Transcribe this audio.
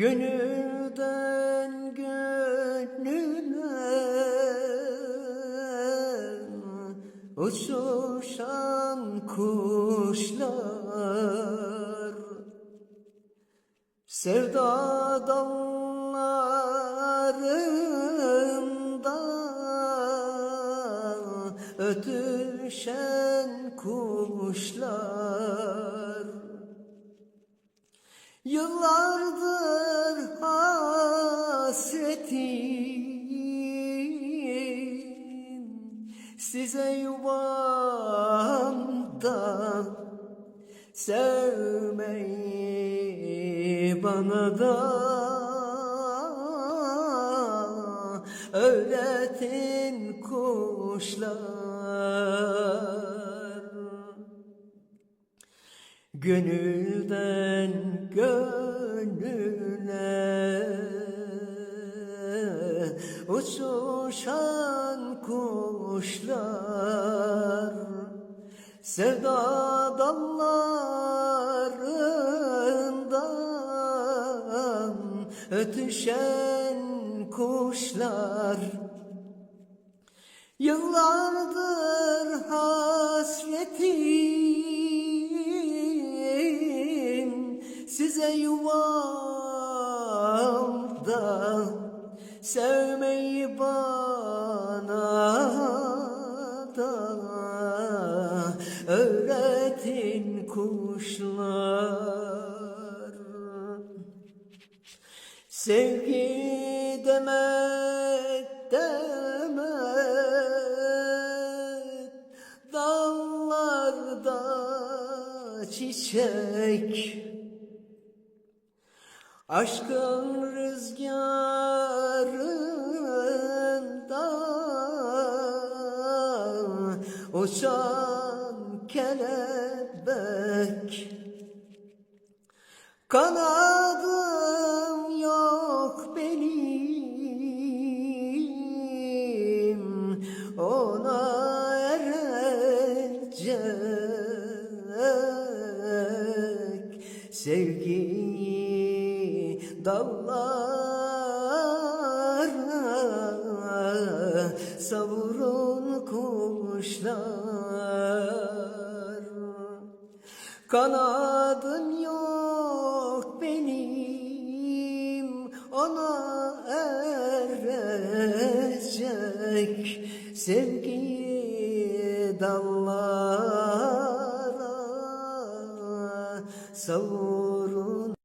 Gönülden gönüle uçuşan kuşlar Sevda dallarında ötüşen kuşlar. Yıllardır size yuvamda sevmeyi bana da öğretin kuşlar. Gönülden gönüle uçuşan kuşlar Sevda dallarından ötüşen kuşlar. Yıllardır hasretim size yuvamda sevmeyi bana da öğretin kuşlar. Sevgi demek demek Dallarda çiçek Aşkın rüzgarında Uçan kelebek. Kanadım yok benim ona erecek sevgi dallara savurun kuşlar. Kanadın yok benim ona erecek sevgi dallara. Savur